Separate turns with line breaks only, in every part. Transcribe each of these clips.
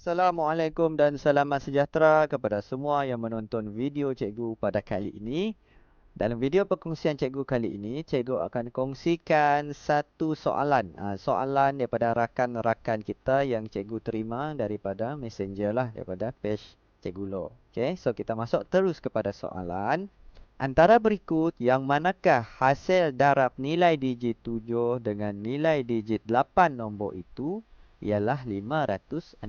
Assalamualaikum dan selamat sejahtera kepada semua yang menonton video cikgu pada kali ini. Dalam video perkongsian cikgu kali ini, cikgu akan kongsikan satu soalan. Ha, soalan daripada rakan-rakan kita yang cikgu terima daripada messenger lah, daripada page cikgu lo. Okay, so kita masuk terus kepada soalan. Antara berikut yang manakah hasil darab nilai digit 7 dengan nilai digit 8 nombor itu ialah 560.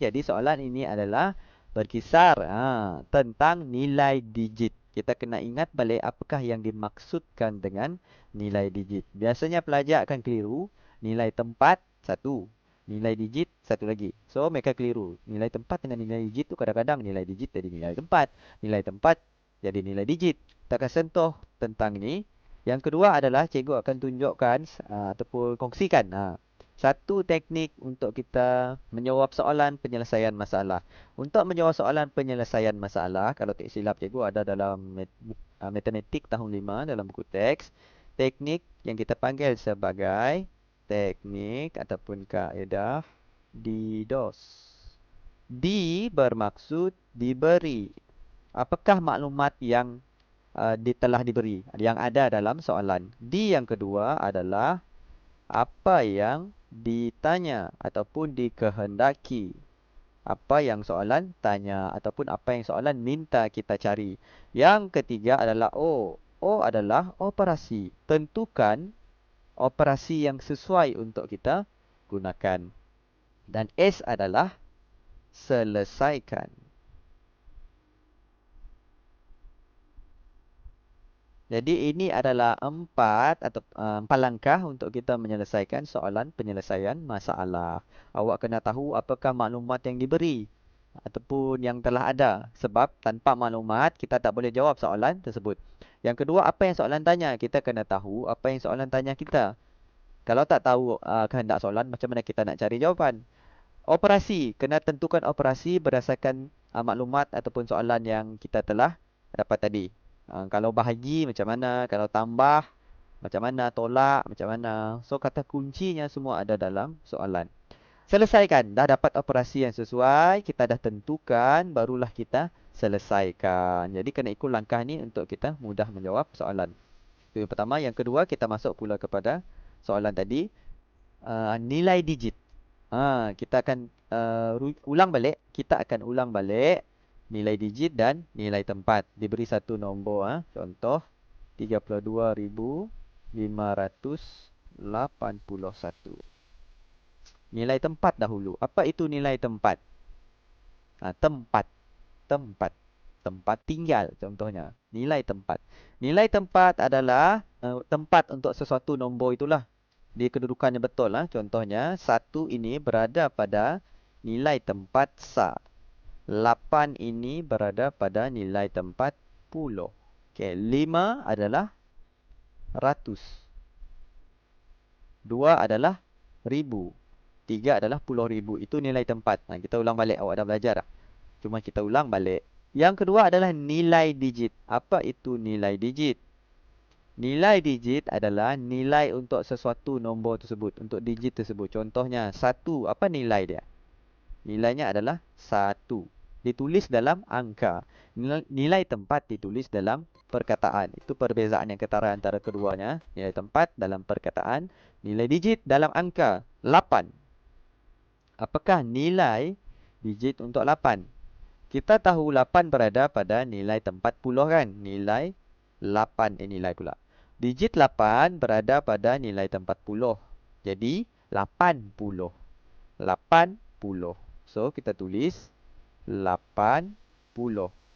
Jadi soalan ini adalah berkisar ha, tentang nilai digit. Kita kena ingat balik apakah yang dimaksudkan dengan nilai digit. Biasanya pelajar akan keliru nilai tempat satu, nilai digit satu lagi. So mereka keliru. Nilai tempat dengan nilai digit tu kadang-kadang nilai digit jadi nilai tempat, nilai tempat jadi nilai digit. Kita akan sentuh tentang ini. Yang kedua adalah cikgu akan tunjukkan uh, ataupun kongsikan uh, satu teknik untuk kita menjawab soalan penyelesaian masalah. Untuk menjawab soalan penyelesaian masalah, kalau tak silap cikgu ada dalam uh, matematik tahun 5 dalam buku teks, teknik yang kita panggil sebagai teknik ataupun kaedah DDoS. D bermaksud diberi. Apakah maklumat yang uh, telah diberi, yang ada dalam soalan? D yang kedua adalah apa yang ditanya ataupun dikehendaki. Apa yang soalan tanya ataupun apa yang soalan minta kita cari. Yang ketiga adalah O. O adalah operasi. Tentukan operasi yang sesuai untuk kita gunakan. Dan S adalah selesaikan. Jadi ini adalah empat atau uh, empat langkah untuk kita menyelesaikan soalan penyelesaian masalah. Awak kena tahu apakah maklumat yang diberi ataupun yang telah ada. Sebab tanpa maklumat kita tak boleh jawab soalan tersebut. Yang kedua, apa yang soalan tanya? Kita kena tahu apa yang soalan tanya kita. Kalau tak tahu uh, kehendak soalan, macam mana kita nak cari jawapan? Operasi, kena tentukan operasi berdasarkan uh, maklumat ataupun soalan yang kita telah dapat tadi. Ha, kalau bahagi macam mana, kalau tambah macam mana, tolak macam mana. So kata kuncinya semua ada dalam soalan. Selesaikan. Dah dapat operasi yang sesuai, kita dah tentukan, barulah kita selesaikan. Jadi kena ikut langkah ni untuk kita mudah menjawab soalan. Itu yang pertama. Yang kedua, kita masuk pula kepada soalan tadi. Uh, nilai digit. Ha, kita akan uh, ulang balik. Kita akan ulang balik nilai digit dan nilai tempat. Diberi satu nombor. Ha. Contoh 32,581. Nilai tempat dahulu. Apa itu nilai tempat? Ha, tempat. Tempat. Tempat tinggal contohnya. Nilai tempat. Nilai tempat adalah uh, tempat untuk sesuatu nombor itulah. Di kedudukannya betul. Ha. Contohnya, satu ini berada pada nilai tempat sa. 8 ini berada pada nilai tempat puluh. Okey, 5 adalah ratus. 2 adalah ribu. 3 adalah puluh ribu. Itu nilai tempat. Ha, kita ulang balik. Awak dah belajar dah. Cuma kita ulang balik. Yang kedua adalah nilai digit. Apa itu nilai digit? Nilai digit adalah nilai untuk sesuatu nombor tersebut. Untuk digit tersebut. Contohnya, satu. Apa nilai dia? Nilainya adalah 1. Ditulis dalam angka. Nilai tempat ditulis dalam perkataan. Itu perbezaan yang ketara antara keduanya. Nilai tempat dalam perkataan. Nilai digit dalam angka. 8. Apakah nilai digit untuk 8? Kita tahu 8 berada pada nilai tempat puluh kan? Nilai 8 eh, nilai pula. Digit 8 berada pada nilai tempat puluh. Jadi 80. 80. So kita tulis 80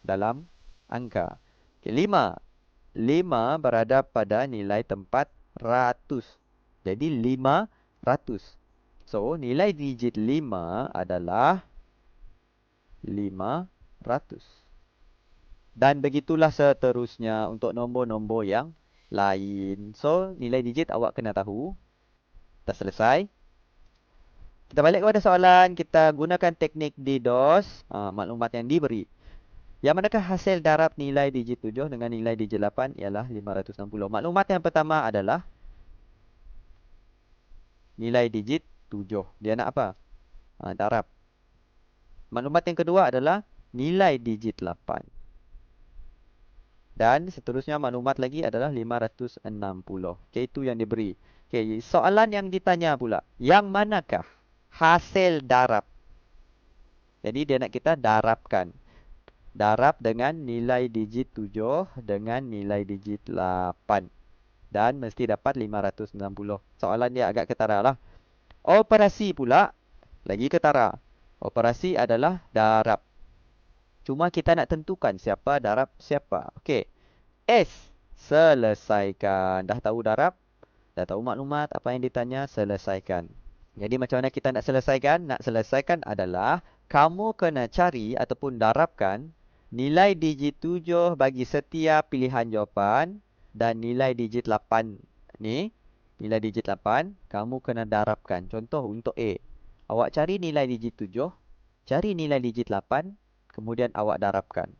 dalam angka. Okay, 5. 5 berada pada nilai tempat ratus. Jadi 500. So nilai digit 5 adalah 500. Dan begitulah seterusnya untuk nombor-nombor yang lain. So nilai digit awak kena tahu. Dah selesai. Kita balik kepada soalan, kita gunakan teknik DDoS, uh, maklumat yang diberi. Yang manakah hasil darab nilai digit 7 dengan nilai digit 8 ialah 560. Maklumat yang pertama adalah nilai digit 7. Dia nak apa? Uh, darab. Maklumat yang kedua adalah nilai digit 8. Dan seterusnya maklumat lagi adalah 560. Okey, itu yang diberi. Okey, soalan yang ditanya pula, yang manakah hasil darab? Jadi dia nak kita darabkan. Darab dengan nilai digit 7 dengan nilai digit 8. Dan mesti dapat 560. Soalan dia agak ketara lah. Operasi pula, lagi ketara. Operasi adalah darab. Cuma kita nak tentukan siapa darab siapa. Okey. S. Selesaikan. Dah tahu darab? Dah tahu maklumat apa yang ditanya? Selesaikan. Jadi macam mana kita nak selesaikan? Nak selesaikan adalah kamu kena cari ataupun darabkan nilai digit 7 bagi setiap pilihan jawapan dan nilai digit 8 ni. Nilai digit 8 kamu kena darabkan. Contoh untuk A. Awak cari nilai digit 7. Cari nilai digit 8 kemudian awak darabkan.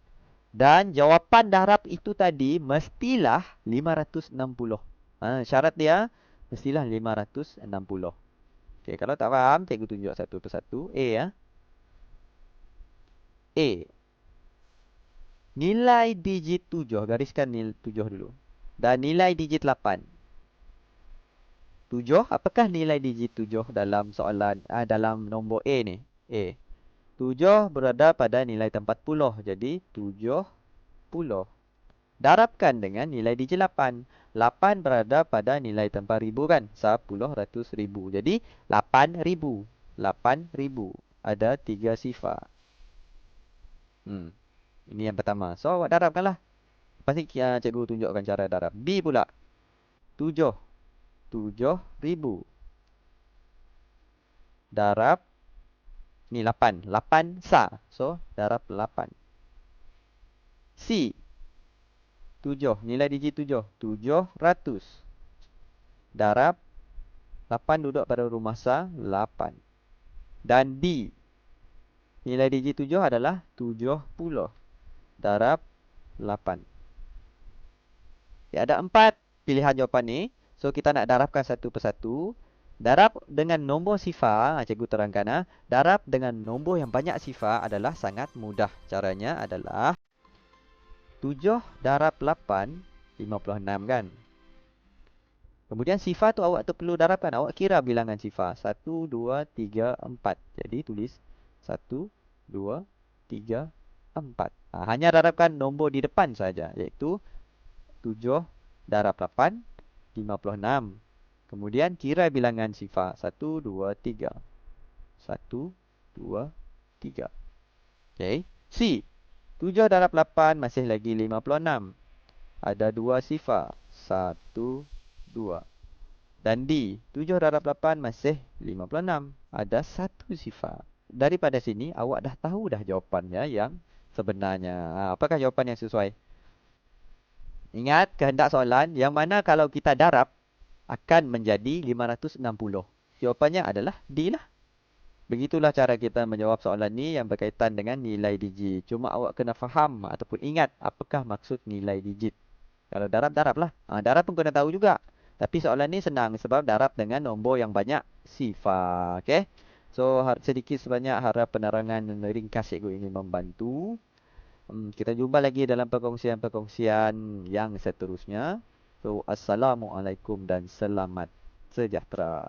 Dan jawapan darab itu tadi mestilah 560. Ha, syarat dia mestilah 560. Okay, kalau tak faham, cikgu tunjuk satu persatu. A ya. A. Nilai digit 7, gariskan nilai 7 dulu. Dan nilai digit 8. 7, apakah nilai digit 7 dalam soalan ah, dalam nombor A ni? A. 7 berada pada nilai tempat puluh. Jadi 70. Darabkan dengan nilai digit 8. 8 berada pada nilai tempat ribu kan? 10 ratus ribu. Jadi 8 ribu. 8 ribu. Ada 3 sifar. Hmm. Ini yang pertama. So awak darabkanlah. Pasti uh, cikgu tunjukkan cara darab. B pula. 7. 7 ribu. Darab Ni 8. 8 sa. So, darab 8. C. 7. Nilai digit 7. 700. Darab 8 duduk pada rumah sa. 8. Dan D. Nilai digit 7 adalah 70. Darab 8. Ya, ada 4 pilihan jawapan ni. So, kita nak darabkan satu persatu. Darab dengan nombor sifar, ha, cikgu terangkan ha. Darab dengan nombor yang banyak sifar adalah sangat mudah. Caranya adalah 7 darab 8 56 kan. Kemudian sifar tu awak tu perlu darabkan. Awak kira bilangan sifar. 1 2 3 4. Jadi tulis 1 2 3 4. Ha, hanya darabkan nombor di depan saja iaitu 7 darab 8 56. Kemudian kira bilangan sifar. Satu, dua, tiga. Satu, dua, tiga. Okay. C. Tujuh darab lapan masih lagi lima puluh enam. Ada dua sifar. Satu, dua. Dan D. Tujuh darab lapan masih lima puluh enam. Ada satu sifar. Daripada sini, awak dah tahu dah jawapannya yang sebenarnya. Ha, apakah jawapan yang sesuai? Ingat kehendak soalan yang mana kalau kita darab akan menjadi 560. Jawapannya adalah D lah. Begitulah cara kita menjawab soalan ni yang berkaitan dengan nilai digit. Cuma awak kena faham ataupun ingat apakah maksud nilai digit. Kalau darab, darab lah. Ha, darab pun kena tahu juga. Tapi soalan ni senang sebab darab dengan nombor yang banyak sifar. Okay? So, sedikit sebanyak harap penerangan ringkas cikgu ingin membantu. Hmm, kita jumpa lagi dalam perkongsian-perkongsian yang seterusnya. So, Assalamualaikum dan selamat sejahtera.